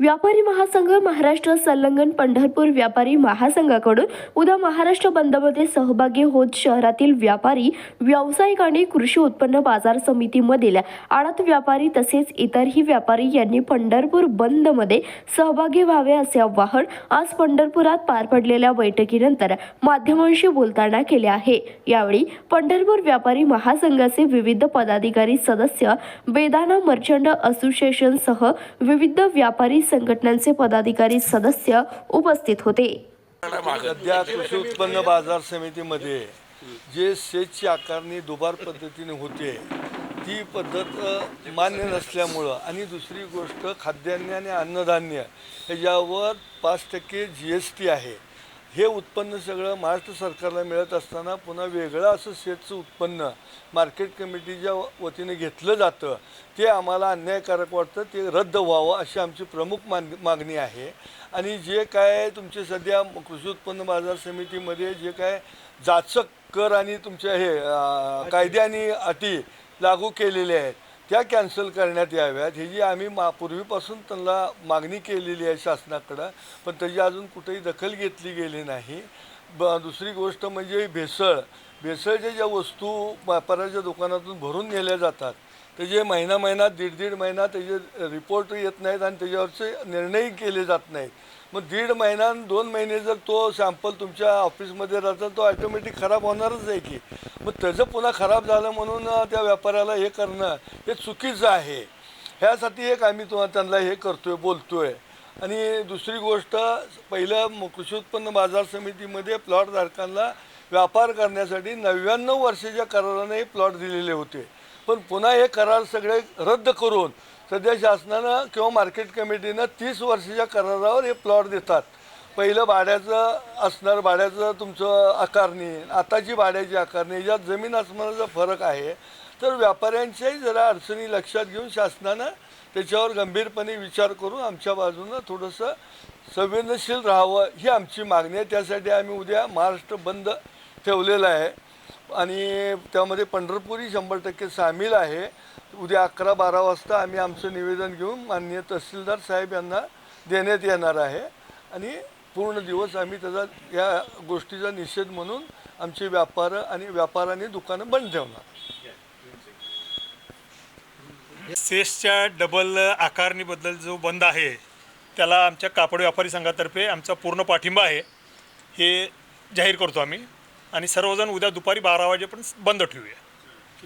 व्यापारी महासंघ महाराष्ट्र संलग्न पंढरपूर व्यापारी महासंघाकडून उद्या महाराष्ट्र बंदमध्ये सहभागी होत शहरातील व्यापारी व्यावसायिक आणि कृषी उत्पन्न बाजार समितीमधील आडत व्यापारी तसेच इतरही व्यापारी यांनी पंढरपूर बंदमध्ये सहभागी व्हावे असे आवाहन आज पंढरपुरात पार पडलेल्या बैठकीनंतर माध्यमांशी बोलताना केले आहे. यावेळी पंढरपूर व्यापारी महासंघाचे विविध पदाधिकारी सदस्य बेदाना मर्चंट असोसिएशनसह विविध व्यापारी संघटनांचे पदाधिकारी सदस्य उपस्थित होते. सध्या कृषी उत्पन्न बाजार समितीमध्ये जे सेजची आकारणी दुबार पद्धतीने होते ती पद्धत मान्य नसल्यामुळं आणि दुसरी गोष्ट खाद्यान्न आणि अन्नधान्य ह्याच्यावर पाच टक्के जी एस टी आहे. हे उत्पन्न सगळं महाराष्ट्र सरकारला मिळत असताना पुन्हा वेगळं असं शेतचं उत्पन्न मार्केट कमिटीच्या वतीने घेतलं जातं ते आम्हाला अन्यायकारक वाटतं ते रद्द व्हावं अशी आमची प्रमुख मान मागणी आहे. आणि जे काय तुमचे सध्या कृषी उत्पन्न बाजार समितीमध्ये जे काय जाचक कर आणि तुमच्या हे अं, कायदे आणि अटी लागू केलेल्या आहेत त्या कॅन्सल करण्यात याव्यात. ही जी आम्ही मा पूर्वीपासून त्यांना मागणी केलेली आहे शासनाकडं पण त्याची अजून कुठेही दखल घेतली गेली नाही. ब दुसरी गोष्ट म्हणजे भेसळ. भेसळच्या ज्या वस्तू व्यापाराच्या दुकानातून भरून नेल्या जातात त्याचे महिना महिना दीड दीड महिना त्याचे रिपोर्ट येत नाहीत आणि त्याच्यावरचे निर्णयही केले जात नाहीत. मग दीड महिना दोन महिने जर तो सॅम्पल तुमच्या ऑफिसमध्ये राहतो तो ऑटोमॅटिक खराब होणारच आहे की. मग त्याचं पुन्हा खराब झालं म्हणून त्या व्यापाऱ्याला हे करणं हे चुकीचं आहे. ह्यासाठी एक आम्ही तुम्हाला त्यांना हे करतोय बोलतोय. आणि दुसरी गोष्ट पहिलं कृषी उत्पन्न बाजार समितीमध्ये प्लॉटधारकांना व्यापार करण्यासाठी नव्याण्णव वर्षाच्या कराराने प्लॉट दिलेले होते. पण पुन्हा हे करार सगळे रद्द करून सध्या शासनानं किंवा मार्केट कमिटीनं तीस वर्षाच्या करारावर हे प्लॉट देतात. पहिलं भाड्याचं असणार भाड्याचं तुमचं आकारणी आताची भाड्याची आकारणी यात जमीन आसमानाचा फरक आहे. तर व्यापाऱ्यांच्याही जरा अडचणी लक्षात घेऊन शासनानं त्याच्यावर गंभीरपणे विचार करून आमच्या बाजूनं थोडंसं संवेदनशील राहावं ही आमची मागणी आहे. त्यासाठी आम्ही उद्या महाराष्ट्र बंद ठेवलेला आहे. आणि त्यामध्ये पंढरपुरी शंभर टक्के सामील आहे. उद्या अकरा बारा वाजता आम्ही आमचं निवेदन घेऊन माननीय तहसीलदार साहेब यांना देण्यात येणार आहे. आणि पूर्ण दिवस आम्ही त्याचा या गोष्टीचा निषेध म्हणून आमचे व्यापार आणि व्यापार आणि दुकानं बंद ठेवणार. सेसच्या डबल आकारणीबद्दल जो बंद आहे त्याला आमच्या कापड व्यापारी संघातर्फे आमचा पूर्ण पाठिंबा आहे. हे जाहीर करतो आम्ही. आणि सर्वजण उद्या दुपारी बारा वाजेपर्यंत बंद ठेवूया.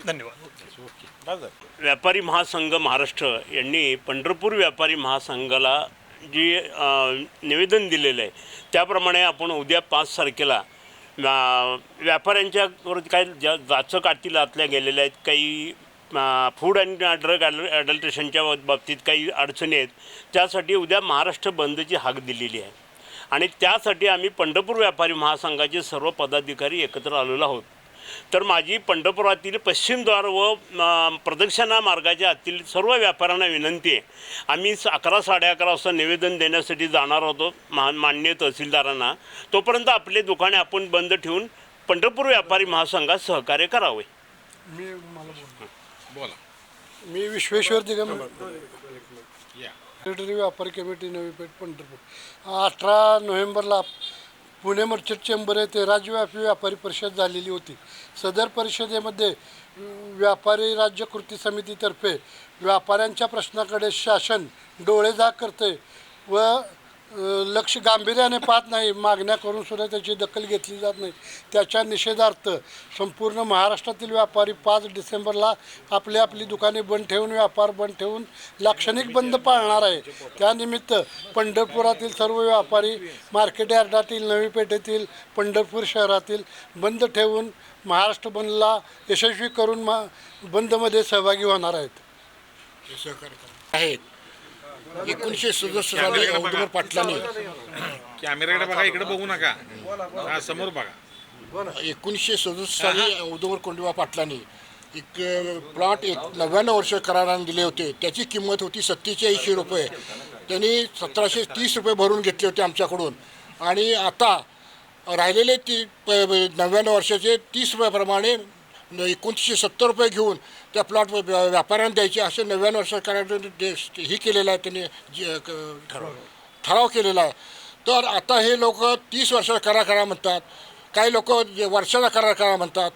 धन्यवाद. व्यापारी महासंघ महाराष्ट्र यांनी पंढरपूर व्यापारी महासंघाला जी निवेदन दिलेलं आहे त्याप्रमाणे आपण उद्या पाच तारखेला व्यापाऱ्यांच्या व्यापाऱ्यांच्यावर काही ज्या जाचक अटी लातल्या गेलेल्या आहेत काही फूड अँड ड्रग ॲडल्ट्रेशनच्या बाबतीत काही अडचणी आहेत त्यासाठी उद्या महाराष्ट्र बंदची हाक दिलेली आहे. आणि त्यासाठी आम्ही पंढरपूर व्यापारी महासंघाचे सर्व पदाधिकारी एकत्र आलेलो आहोत. तर माझी पंढरपुरातील पश्चिमद्वार व प्रदक्षिणा मार्गाच्या आतील सर्व व्यापाऱ्यांना विनंती आहे. आम्ही अकरा साडे अकरा वाजता निवेदन देण्यासाठी जाणार होतो मा माननीय तहसीलदारांना. तोपर्यंत आपले दुकाने आपण बंद ठेवून पंढरपूर व्यापारी महासंघात सहकार्य करावे. मी मला बोला. मी विश्वेश्वर या सेक्रेटरी व्यापारी कमिटी नवी पेठ पंढरपूर. अठरा नोव्हेंबरला पुणे मर्चंट चेंबर येथे राज्यव्यापी व्यापारी परिषद झालेली होती. सदर परिषदेमध्ये व्यापारी राज्य कृती समितीतर्फे व्यापाऱ्यांच्या प्रश्नाकडे शासन डोळेझाक करते व लक्ष गांभीर्याने पाहत नाही मागण्या करून सुद्धा त्याची दखल घेतली जात नाही. त्याच्या निषेधार्थ संपूर्ण महाराष्ट्रातील व्यापारी पाच डिसेंबरला आपली आपली दुकाने बंद ठेवून व्यापार बंद ठेवून लाक्षणिक बंद पाळणार आहे. त्यानिमित्त पंढरपुरातील सर्व व्यापारी मार्केट यार्डातील नवी पेठेतील पंढरपूर शहरातील बंद ठेवून महाराष्ट्र बंदला यशस्वी करून मा बंदमध्ये सहभागी होणार आहेत. आहेत. एकोणीसशे सदुसष्ट साली औदुंबर पाटलांनी. कॅमेराकडे बघा इकडे बघू नका. हा समोर बघा. एकोणीसशे सदुसष्ट साली औदुंबर कोंडीबा पाटलांनी एक प्लॉट एक नव्याण्णव वर्ष कराराने दिले होते. त्याची किंमत होती सत्तेचाळीसशे रुपये. त्यांनी सतराशे तीस रुपये भरून घेतले होते आमच्याकडून. आणि आता राहिलेले ती प नव्याण्णव वर्षाचे तीस रुपयाप्रमाणे एकोणतीसशे सत्तर रुपये घेऊन त्या प्लॉट व्यापाऱ्यांना द्यायचे. असे नव्याण्णव सरकारने कराराने ते- हे केलेलं आहे. त्यांनी जे- क- ठराव केलेला आहे. तर आता हे लोक तीस वर्षाचा करार करा म्हणतात. काही लोक वर्षाचा करार करा म्हणतात.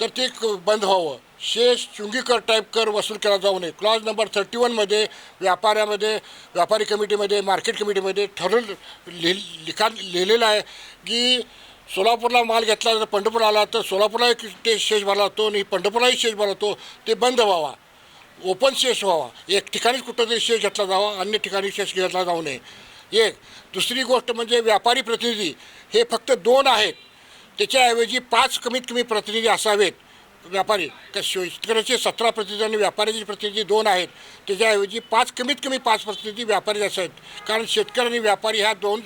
तर ते क- बंद व्हावं. शेष चुंगीकर टाईप कर वसूल केला जाऊ नये. क्लॉज नंबर थर्टी वनमध्ये व्यापाऱ्यामध्ये व्यापारी कमिटीमध्ये मार्केट कमिटीमध्ये ठरवून लिहि लिखाण लिहिलेलं आहे की सोलापूरला माल घेतला तर पंढरपूर आला तर सोलापूरला ते शेष भरला जातो आणि पंढरपूरलाही शेष भरला जातो. ते बंद व्हावा. ओपन शेष व्हावा. एक ठिकाणीच कुठंतरी शेष घेतला जावा अन्य ठिकाणी शेष घेतला जाऊ नये. एक दुसरी गोष्ट म्हणजे व्यापारी प्रतिनिधी हे फक्त दोन आहेत. त्याच्याऐवजी पाच कमीत कमी प्रतिनिधी असावेत. व्यापारी शेतकऱ्याचे सतरा प्रतिनिधी आणि व्यापाऱ्याचे प्रतिनिधी दोन आहेत. त्याच्याऐवजी पाच कमीत कमी पाच प्रतिनिधी व्यापारी असावेत. कारण शेतकरी आणि व्यापारी ह्या दोन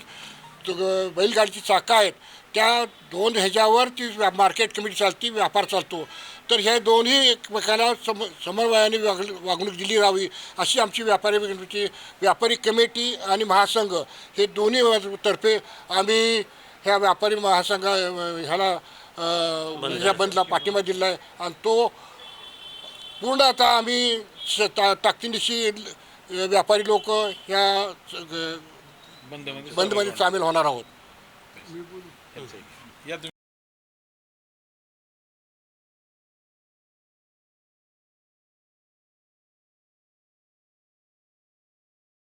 बैलगाडीची चाकं आहेत. त्या दोन ह्याच्यावर ती मार्केट कमिटी चालती व्यापार चालतो. तर ह्या दोन्ही एकमेकाला सम समन्वयाने वाग वागणूक दिली जावी अशी आमची व्यापारी कमिटी व्यापारी कमिटी आणि महासंघ हे दोन्ही तर्फे आम्ही ह्या व्यापारी महासंघ ह्याला ह्या बंदला पाठिंबा दिला आहे. आणि तो पूर्ण आता आम्ही ता- ताकदीनिशी व्यापारी लोक ह्या बंद बंदमध्ये सामील होणार. आहोत. या तुम्ही